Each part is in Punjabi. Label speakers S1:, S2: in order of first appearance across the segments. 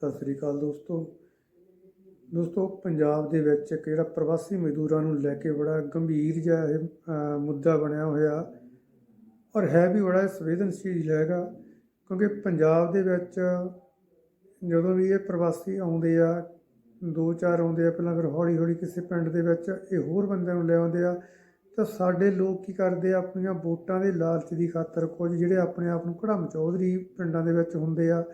S1: ਸਤਿ ਸ੍ਰੀ ਅਕਾਲ ਦੋਸਤੋ। ਦੋਸਤੋ, ਪੰਜਾਬ ਦੇ ਵਿੱਚ ਇੱਕ ਜਿਹੜਾ ਪ੍ਰਵਾਸੀ ਮਜ਼ਦੂਰਾਂ ਨੂੰ ਲੈ ਕੇ ਬੜਾ ਗੰਭੀਰ ਜਿਹਾ ਇਹ ਮੁੱਦਾ ਬਣਿਆ ਹੋਇਆ ਔਰ ਹੈ ਵੀ ਬੜਾ ਸੰਵੇਦਨਸ਼ੀਲ ਹੈਗਾ, ਕਿਉਂਕਿ ਪੰਜਾਬ ਦੇ ਵਿੱਚ ਜਦੋਂ ਵੀ ਇਹ ਪ੍ਰਵਾਸੀ ਆਉਂਦੇ ਆ, ਦੋ ਚਾਰ ਆਉਂਦੇ ਆ, ਪਹਿਲਾਂ ਫਿਰ ਹੌਲੀ ਹੌਲੀ ਕਿਸੇ ਪਿੰਡ ਦੇ ਵਿੱਚ ਇਹ ਹੋਰ ਬੰਦਿਆਂ ਨੂੰ ਲੈ ਆਉਂਦੇ ਆ, ਤਾਂ ਸਾਡੇ ਲੋਕ ਕੀ ਕਰਦੇ ਆ, ਆਪਣੀਆਂ ਵੋਟਾਂ ਦੇ ਲਾਲਚ ਦੀ ਖਾਤਰ ਕੁਝ ਜਿਹੜੇ ਆਪਣੇ ਆਪ ਨੂੰ ਕੜਮ ਚੌਧਰੀ ਪਿੰਡਾਂ ਦੇ ਵਿੱਚ ਹੁੰਦੇ ਆ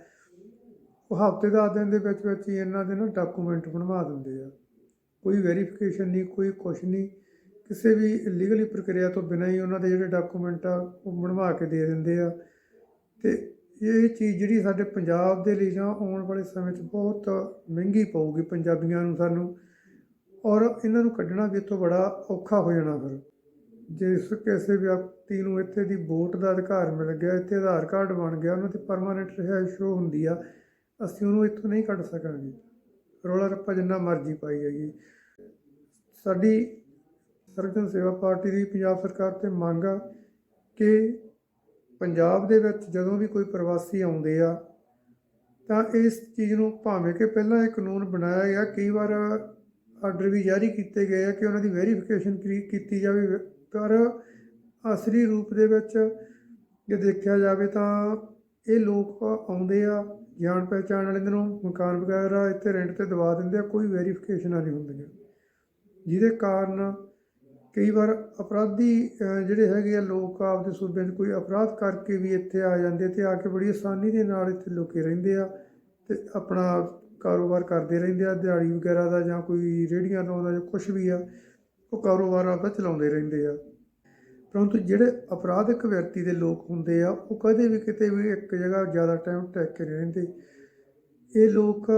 S1: ਉਹ ਹਫ਼ਤੇ ਦਸ ਦਿਨ ਦੇ ਵਿੱਚ ਵਿੱਚ ਹੀ ਇਹਨਾਂ ਦੇ ਨਾ ਡਾਕੂਮੈਂਟ ਬਣਵਾ ਦਿੰਦੇ ਆ। ਕੋਈ ਵੈਰੀਫਿਕੇਸ਼ਨ ਨਹੀਂ, ਕੋਈ ਕੁਛ ਨਹੀਂ। ਕਿਸੇ ਵੀ ਲੀਗਲੀ ਪ੍ਰਕਿਰਿਆ ਤੋਂ ਬਿਨਾਂ ਹੀ ਉਹਨਾਂ ਦੇ ਜਿਹੜੇ ਡਾਕੂਮੈਂਟ ਆ, ਉਹ ਬਣਵਾ ਕੇ ਦੇ ਦਿੰਦੇ ਆ। ਤੇ ਇਹ ਚੀਜ਼ ਜਿਹੜੀ ਸਾਡੇ ਪੰਜਾਬ ਦੇ ਲਈ ਜਾਂ ਆਉਣ ਵਾਲੇ ਸਮੇਂ 'ਚ ਬਹੁਤ ਮਹਿੰਗੀ ਪਊਗੀ ਪੰਜਾਬੀਆਂ ਨੂੰ ਸਾਨੂੰ। ਔਰ ਇਹਨਾਂ ਨੂੰ ਕੱਢਣਾ ਵੀ ਇੱਥੋਂ ਬੜਾ ਔਖਾ ਹੋ ਜਾਣਾ ਫਿਰ। ਜਿਸ ਕਿਸੇ ਵਿਅਕਤੀ ਨੂੰ ਇੱਥੇ ਦੀ ਵੋਟ ਦਾ ਅਧਿਕਾਰ ਮਿਲ ਗਿਆ, ਇੱਥੇ ਆਧਾਰ ਕਾਰਡ ਬਣ ਗਿਆ, ਉਹਨਾਂ 'ਤੇ ਪਰਮਾਨੈਂਟ ਰਿਹਾਇਸ਼ ਸ਼ੋ ਹੁੰਦੀ ਆ। ਅਸੀਂ ਉਹਨੂੰ ਇੱਥੋਂ ਨਹੀਂ ਕੱਢ ਸਕਾਂਗੇ। ਰੌਲਾ ਰੱਪਾ ਜਿੰਨਾ ਮਰਜ਼ੀ ਪਾਈ ਜਾਈਏ। ਸਾਡੀ ਸਰਵਜਨ ਸੇਵਾ ਪਾਰਟੀ ਦੀ ਪੰਜਾਬ ਸਰਕਾਰ ਤੇ ਮੰਗ ਆ ਕਿ ਪੰਜਾਬ ਦੇ ਵਿੱਚ ਜਦੋਂ ਵੀ ਕੋਈ ਪ੍ਰਵਾਸੀ ਆਉਂਦੇ ਆ, ਤਾਂ ਇਸ ਚੀਜ਼ ਨੂੰ ਭਾਵੇਂ ਕਿ ਪਹਿਲਾਂ ਇਹ ਕਾਨੂੰਨ ਬਣਾਇਆ ਗਿਆ, ਕਈ ਵਾਰ ਆਰਡਰ ਵੀ ਜਾਰੀ ਕੀਤੇ ਗਏ ਆ ਕਿ ਉਹਨਾਂ ਦੀ ਵੈਰੀਫਿਕੇਸ਼ਨ ਕੀਤੀ ਜਾਵੇ। ਪਰ ਅਸਲੀ ਰੂਪ ਦੇ ਵਿੱਚ ਜੇ ਦੇਖਿਆ ਜਾਵੇ ਤਾਂ ਇਹ ਲੋਕ ਆਉਂਦੇ ਆ, ਜਾਣ ਪਹਿਚਾਣ ਵਾਲੇ ਇਹਨਾਂ ਨੂੰ ਮਕਾਨ ਵਗੈਰਾ ਇੱਥੇ ਰੈਂਟ ਤੇ ਦਵਾ ਦਿੰਦੇ ਆ, ਕੋਈ ਵੈਰੀਫਿਕੇਸ਼ਨਾਂ ਨਹੀਂ ਹੁੰਦੀਆਂ ਜਿਹਦੇ ਕਾਰਨ ਕਈ ਵਾਰ ਅਪਰਾਧੀ ਜਿਹੜੇ ਹੈਗੇ ਆ ਲੋਕ ਆਪਦੇ ਸੂਬੇ 'ਚ ਕੋਈ ਅਪਰਾਧ ਕਰਕੇ ਵੀ ਇੱਥੇ ਆ ਜਾਂਦੇ ਤੇ ਆ ਕੇ ਬੜੀ ਆਸਾਨੀ ਦੇ ਨਾਲ ਇੱਥੇ ਲੁਕੇ ਰਹਿੰਦੇ ਆ ਤੇ ਆਪਣਾ ਕਾਰੋਬਾਰ ਕਰਦੇ ਰਹਿੰਦੇ ਆ, ਦਿਹਾੜੀ ਵਗੈਰਾ ਦਾ ਜਾਂ ਕੋਈ ਰੇਹੜੀਆਂ ਲਾਉਂਦਾ ਜਾਂ ਕੁਝ ਵੀ ਆ, ਉਹ ਕਾਰੋਬਾਰ ਆਪਦਾ ਚਲਾਉਂਦੇ ਰਹਿੰਦੇ ਆ। ਪਰੰਤੂ ਜਿਹੜੇ ਅਪਰਾਧਿਕ ਵਿਅਕਤੀ ਦੇ ਲੋਕ ਹੁੰਦੇ ਆ, ਉਹ ਕਦੇ ਵੀ ਕਿਤੇ ਵੀ ਇੱਕ ਜਗ੍ਹਾ ਜ਼ਿਆਦਾ ਟਾਈਮ ਟਿਕ ਕੇ ਨਹੀਂ ਰਹਿੰਦੇ। ਇਹ ਲੋਕ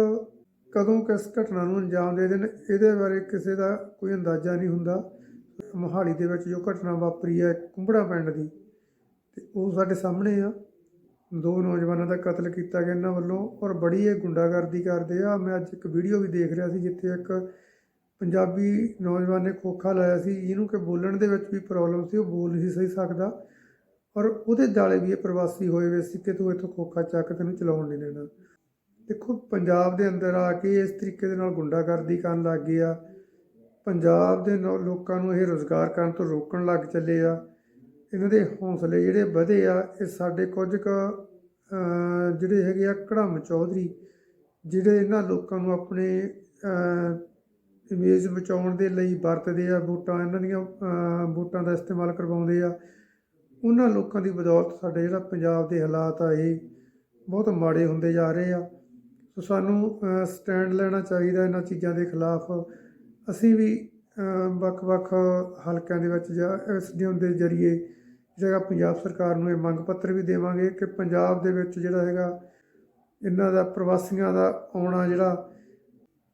S1: ਕਦੋਂ ਕਿਸ ਘਟਨਾ ਨੂੰ ਅੰਜਾਮ ਦੇ ਦੇਣ, ਇਹਦੇ ਬਾਰੇ ਕਿਸੇ ਦਾ ਕੋਈ ਅੰਦਾਜ਼ਾ ਨਹੀਂ ਹੁੰਦਾ। ਮੋਹਾਲੀ ਦੇ ਵਿੱਚ ਜੋ ਘਟਨਾ ਵਾਪਰੀ ਹੈ ਕੁੰਬੜਾ ਪਿੰਡ ਦੀ, ਤੇ ਉਹ ਸਾਡੇ ਸਾਹਮਣੇ ਆ। ਦੋ ਨੌਜਵਾਨਾਂ ਦਾ ਕਤਲ ਕੀਤਾ ਗਿਆ ਇਹਨਾਂ ਵੱਲੋਂ, ਔਰ ਬੜੀ ਇਹ ਗੁੰਡਾਗਰਦੀ ਕਰਦੇ ਆ। ਮੈਂ ਅੱਜ ਇੱਕ ਵੀਡੀਓ ਵੀ ਦੇਖ ਰਿਹਾ ਸੀ, ਜਿੱਥੇ ਇੱਕ ਪੰਜਾਬੀ ਨੌਜਵਾਨ ਨੇ ਖੋਖਾ ਲਾਇਆ ਸੀ। ਜਿਹਨੂੰ ਕਿ ਬੋਲਣ ਦੇ ਵਿੱਚ ਵੀ ਪ੍ਰੋਬਲਮ ਸੀ, ਉਹ ਬੋਲ ਨਹੀਂ ਸਹੀ ਸਕਦਾ। ਔਰ ਉਹਦੇ ਦਾਲੇ ਵੀ ਇਹ ਪ੍ਰਵਾਸੀ ਹੋਏ ਹੋਏ ਸੀ ਕਿ ਤੂੰ ਇੱਥੋਂ ਖੋਖਾ ਚੱਕ ਤੈਨੂੰ ਚਲਾਉਣ ਨਹੀਂ ਦੇਣਾ। ਦੇਖੋ, ਪੰਜਾਬ ਦੇ ਅੰਦਰ ਆ ਕੇ ਇਸ ਤਰੀਕੇ ਦੇ ਨਾਲ ਗੁੰਡਾਗਰਦੀ ਕਰਨ ਲੱਗ ਗਏ ਆ। ਪੰਜਾਬ ਦੇ ਨੌ- ਲੋਕਾਂ ਨੂੰ ਇਹ ਰੋਜ਼ਗਾਰ ਕਰਨ ਤੋਂ ਰੋਕਣ ਲੱਗ ਚੱਲੇ ਆ। ਇਹਨਾਂ ਦੇ ਹੌਸਲੇ ਜਿਹੜੇ ਵਧੇ ਆ, ਇਹ ਸਾਡੇ ਕੁਝ ਕੁ ਜਿਹੜੇ ਹੈਗੇ ਆ ਕੜਮ ਚੌਧਰੀ, ਜਿਹੜੇ ਇਹਨਾਂ ਲੋਕਾਂ ਨੂੰ ਆਪਣੇ ਇਮੇਜ ਬਚਾਉਣ ਦੇ ਲਈ ਵਰਤਦੇ ਆ, ਬੂਟਾਂ, ਇਹਨਾਂ ਦੀਆਂ ਬੂਟਾਂ ਦਾ ਇਸਤੇਮਾਲ ਕਰਵਾਉਂਦੇ ਆ। ਉਹਨਾਂ ਲੋਕਾਂ ਦੀ ਬਦੌਲਤ ਸਾਡੇ ਜਿਹੜਾ ਪੰਜਾਬ ਦੇ ਹਾਲਾਤ ਆ, ਇਹ ਬਹੁਤ ਮਾੜੇ ਹੁੰਦੇ ਜਾ ਰਹੇ ਆ। ਸੋ ਸਾਨੂੰ ਸਟੈਂਡ ਲੈਣਾ ਚਾਹੀਦਾ ਇਹਨਾਂ ਚੀਜ਼ਾਂ ਦੇ ਖਿਲਾਫ। ਅਸੀਂ ਵੀ ਵੱਖ-ਵੱਖ ਹਲਕਿਆਂ ਦੇ ਵਿੱਚ ਜਾਂ ਐਸਡੀਐਮ ਦੇ ਜ਼ਰੀਏ ਜਿਹੜਾ ਪੰਜਾਬ ਸਰਕਾਰ ਨੂੰ ਇਹ ਮੰਗ ਪੱਤਰ ਵੀ ਦੇਵਾਂਗੇ ਕਿ ਪੰਜਾਬ ਦੇ ਵਿੱਚ ਜਿਹੜਾ ਹੈਗਾ, ਇਹਨਾਂ ਦਾ ਪ੍ਰਵਾਸੀਆਂ ਦਾ ਆਉਣਾ ਜਿਹੜਾ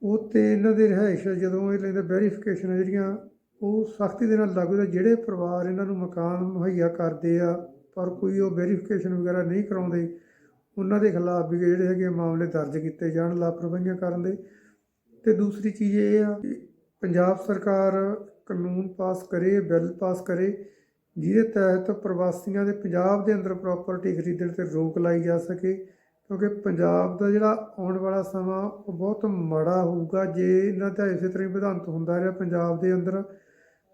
S1: ਉਹ ਤੇ ਇਹਨਾਂ ਦੇ ਰਿਹਾਇਸ਼ ਜਦੋਂ ਇਹ ਲੈਂਦੇ ਵੈਰੀਫਿਕੇਸ਼ਨ ਜਿਹੜੀਆਂ, ਉਹ ਸਖਤੀ ਦੇ ਨਾਲ ਲਾਗੂ ਦਾ ਜਿਹੜੇ ਪਰਿਵਾਰ ਇਹਨਾਂ ਨੂੰ ਮਕਾਨ ਮੁਹੱਈਆ ਕਰਦੇ ਆ, ਪਰ ਕੋਈ ਉਹ ਵੈਰੀਫਿਕੇਸ਼ਨ ਵਗੈਰਾ ਨਹੀਂ ਕਰਾਉਂਦੇ, ਉਹਨਾਂ ਦੇ ਖਿਲਾਫ ਵੀ ਜਿਹੜੇ ਹੈਗੇ ਮਾਮਲੇ ਦਰਜ ਕੀਤੇ ਜਾਣ ਲਾਪਰਵਾਹੀਆਂ ਕਰਨ ਦੇ। ਤੇ ਦੂਸਰੀ ਚੀਜ਼ ਇਹ ਆ ਕਿ ਪੰਜਾਬ ਸਰਕਾਰ ਕਾਨੂੰਨ ਪਾਸ ਕਰੇ, ਬਿੱਲ ਪਾਸ ਕਰੇ, ਜਿਹਦੇ ਤਹਿਤ ਪ੍ਰਵਾਸੀਆਂ ਦੇ ਪੰਜਾਬ ਦੇ ਅੰਦਰ ਪ੍ਰਾਪਰਟੀ ਖਰੀਦਣ ਤੇ ਰੋਕ ਲਾਈ ਜਾ ਸਕੇ ਕਿਉਂਕਿ ਪੰਜਾਬ ਦਾ ਜਿਹੜਾ ਆਉਣ ਵਾਲਾ ਸਮਾਂ, ਉਹ ਬਹੁਤ ਮਾੜਾ ਹੋਊਗਾ ਜੇ ਇਹਨਾਂ ਦਾ ਇਸੇ ਤਰ੍ਹਾਂ ਹੀ ਵਿਧਾਨਤ ਹੁੰਦਾ ਰਿਹਾ ਪੰਜਾਬ ਦੇ ਅੰਦਰ।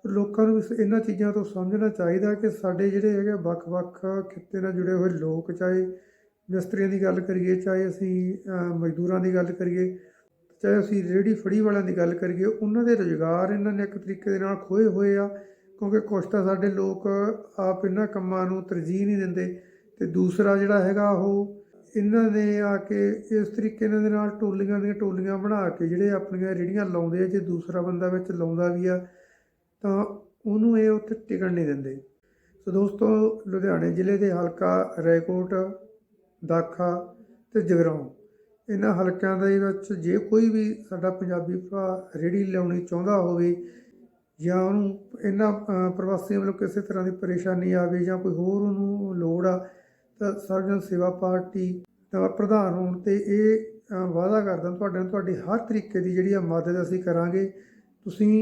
S1: ਲੋਕਾਂ ਨੂੰ ਇਹਨਾਂ ਚੀਜ਼ਾਂ ਤੋਂ ਸਮਝਣਾ ਚਾਹੀਦਾ ਕਿ ਸਾਡੇ ਜਿਹੜੇ ਹੈਗੇ ਵੱਖ-ਵੱਖ ਖਿੱਤੇ ਨਾਲ ਜੁੜੇ ਹੋਏ ਲੋਕ, ਚਾਹੇ ਮਿਸਤਰੀਆਂ ਦੀ ਗੱਲ ਕਰੀਏ, ਚਾਹੇ ਅਸੀਂ ਮਜ਼ਦੂਰਾਂ ਦੀ ਗੱਲ ਕਰੀਏ, ਚਾਹੇ ਅਸੀਂ ਰੇਹੜੀ ਫੜੀ ਵਾਲਿਆਂ ਦੀ ਗੱਲ ਕਰੀਏ, ਉਹਨਾਂ ਦੇ ਰੁਜ਼ਗਾਰ ਇਹਨਾਂ ਨੇ ਇੱਕ ਤਰੀਕੇ ਦੇ ਨਾਲ ਖੋਏ ਹੋਏ ਆ, ਕਿਉਂਕਿ ਕੁਛ ਤਾਂ ਸਾਡੇ ਲੋਕ ਆਪ ਇਹਨਾਂ ਕੰਮਾਂ ਨੂੰ ਤਰਜੀਹ ਨਹੀਂ ਦਿੰਦੇ। ਤੇ ਦੂਸਰਾ ਜਿਹੜਾ ਹੈਗਾ ਉਹ ਇਹਨਾਂ ਨੇ ਆ ਕੇ ਇਸ ਤਰੀਕੇ ਨਾਲ ਦੇ ਨਾਲ ਟੋਲੀਆਂ ਦੀਆਂ ਟੋਲੀਆਂ ਬਣਾ ਕੇ ਜਿਹੜੇ ਆਪਣੀਆਂ ਰੇਹੜੀਆਂ ਲਾਉਂਦੇ ਆ ਜੇ ਦੂਸਰਾ ਬੰਦਾ ਵਿੱਚ ਲਾਉਂਦਾ ਵੀ ਆ ਤਾਂ ਉਹਨੂੰ ਇਹ ਉੱਥੇ ਟਿਕਣ ਨਹੀਂ ਦਿੰਦੇ। ਸੋ ਦੋਸਤੋ ਲੁਧਿਆਣੇ ਜ਼ਿਲ੍ਹੇ ਦੇ ਹਲਕਾ ਰੈਕੋਟ ਦਾਖਾ ਤੇ ਜਗਰਾਉਂ ਇਹਨਾਂ ਹਲਕਿਆਂ ਦੇ ਵਿੱਚ ਜੇ ਕੋਈ ਵੀ ਸਾਡਾ ਪੰਜਾਬੀ ਭਰਾ ਰੇੜੀ ਲਾਉਣੀ ਚਾਹੁੰਦਾ ਹੋਵੇ ਜਾਂ ਉਹਨੂੰ ਇਹਨਾਂ ਅ, ਪ੍ਰਵਾਸੀਆਂ ਵੱਲੋਂ ਕਿਸੇ ਤਰ੍ਹਾਂ ਦੀ ਪਰੇਸ਼ਾਨੀ ਆਵੇ ਜਾਂ ਕੋਈ ਹੋਰ ਉਹਨੂੰ ਲੋੜ ਆ ਸਰਜਨ ਸੇਵਾ ਪਾਰਟੀ ਦਾ ਪ੍ਰਧਾਨ ਹੋਣ ਤੇ ਇਹ ਵਾਅਦਾ ਕਰਦਾ ਤੁਹਾਡੇ ਨਾਲ, ਤੁਹਾਡੀ ਹਰ ਤਰੀਕੇ ਦੀ ਜਿਹੜੀ ਆ ਮਦਦ ਅਸੀਂ ਕਰਾਂਗੇ। ਤੁਸੀਂ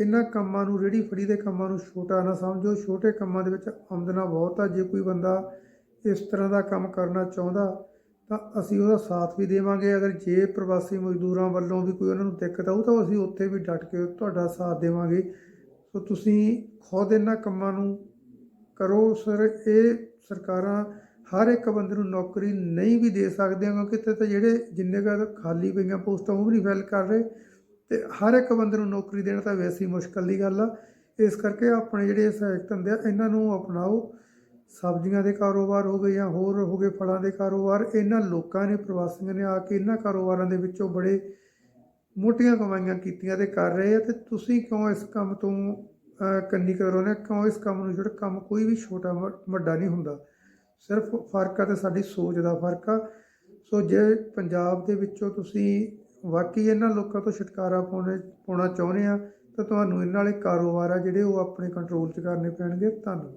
S1: ਇਹਨਾਂ ਕੰਮਾਂ ਨੂੰ ਰੇੜੀ ਫੜੀ ਦੇ ਕੰਮਾਂ ਨੂੰ ਛੋਟਾ ਨਾ ਸਮਝੋ। ਛੋਟੇ ਕੰਮਾਂ ਦੇ ਵਿੱਚ ਆਮਦਨਾ ਬਹੁਤ ਆ। ਜੇ ਕੋਈ ਬੰਦਾ ਇਸ ਤਰ੍ਹਾਂ ਦਾ ਕੰਮ ਕਰਨਾ ਚਾਹੁੰਦਾ, ਤਾਂ ਅਸੀਂ ਉਹਦਾ ਸਾਥ ਵੀ ਦੇਵਾਂਗੇ। ਅਗਰ ਜੇ ਪ੍ਰਵਾਸੀ ਮਜ਼ਦੂਰਾਂ ਵੱਲੋਂ ਵੀ ਕੋਈ ਉਹਨਾਂ ਨੂੰ ਦਿੱਕਤ ਆਊ, ਤਾਂ ਅਸੀਂ ਉੱਥੇ ਵੀ ਡਟ ਕੇ ਤੁਹਾਡਾ ਸਾਥ ਦੇਵਾਂਗੇ। ਸੋ ਤੁਸੀਂ ਖੁਦ ਇਹਨਾਂ ਕੰਮਾਂ ਨੂੰ ਕਰੋ ਸਰ, ਇਹ ਸਰਕਾਰਾਂ ਹਰ ਇੱਕ ਬੰਦੇ ਨੂੰ ਨੌਕਰੀ ਨਹੀਂ ਵੀ ਦੇ ਸਕਦੀਆਂ ਕਿਉਂਕਿ ਇੱਥੇ ਤਾਂ ਜਿਹੜੇ ਜਿੰਨੇ ਕੁ ਖਾਲੀ ਪਈਆਂ ਪੋਸਟਾਂ ਉਹ ਵੀ ਨਹੀਂ ਫਿਲ ਕਰ ਰਹੇ ਤੇ ਹਰ ਇੱਕ ਬੰਦੇ ਨੂੰ ਨੌਕਰੀ ਦੇਣਾ ਤਾਂ ਵੈਸੇ ਹੀ ਮੁਸ਼ਕਲ ਦੀ ਗੱਲ ਆ। ਇਸ ਕਰਕੇ ਆਪਣੇ ਜਿਹੜੇ ਸਹਾਇਕ ਧੰਦੇ ਆ, ਇਹਨਾਂ ਨੂੰ ਅਪਣਾਓ। ਸਬਜ਼ੀਆਂ ਦੇ ਕਾਰੋਬਾਰ ਹੋ ਗਏ ਜਾਂ ਹੋਰ ਹੋ ਗਏ ਫਲਾਂ ਦੇ ਕਾਰੋਬਾਰ, ਇਹਨਾਂ ਲੋਕਾਂ ਨੇ, ਪ੍ਰਵਾਸੀਆਂ ਨੇ ਆ ਕੇ ਇਹਨਾਂ ਕਾਰੋਬਾਰਾਂ ਦੇ ਵਿੱਚੋਂ ਬੜੇ ਮੋਟੀਆਂ ਕਮਾਈਆਂ ਕੀਤੀਆਂ ਤੇ ਕਰ ਰਹੇ ਆ ਤੇ ਤੁਸੀਂ ਕਿਉਂ ਇਸ ਕੰਮ ਤੋਂ ਕੰਨੀ ਕਰੋ ਨੇ ਕਿਉਂ ਇਸ ਕੰਮ ਨੂੰ ਜਿਹੜਾ ਕੰਮ ਕੋਈ ਵੀ ਛੋਟਾ ਵਾ- ਵੱਡਾ ਨਹੀਂ ਹੁੰਦਾ। ਸਿਰਫ ਫ਼ਰਕ ਆ ਤੇ ਸਾਡੀ ਸੋਚ ਦਾ ਫ਼ਰਕ ਆ। ਸੋ ਜੇ ਪੰਜਾਬ ਦੇ ਵਿੱਚੋਂ ਤੁਸੀਂ ਵਾਕਈ ਇਹਨਾਂ ਲੋਕਾਂ ਤੋਂ ਛੁਟਕਾਰਾ ਪਾਉਣੇ, ਪਾਉਣਾ ਚਾਹੁੰਦੇ ਆ, ਤਾਂ ਤੁਹਾਨੂੰ ਇਹਨਾਂ ਵਾਲੇ ਕਾਰੋਬਾਰ ਆ ਜਿਹੜੇ ਉਹ ਆਪਣੇ ਕੰਟਰੋਲ 'ਚ ਕਰਨੇ ਪੈਣਗੇ। ਧੰਨਵਾਦ।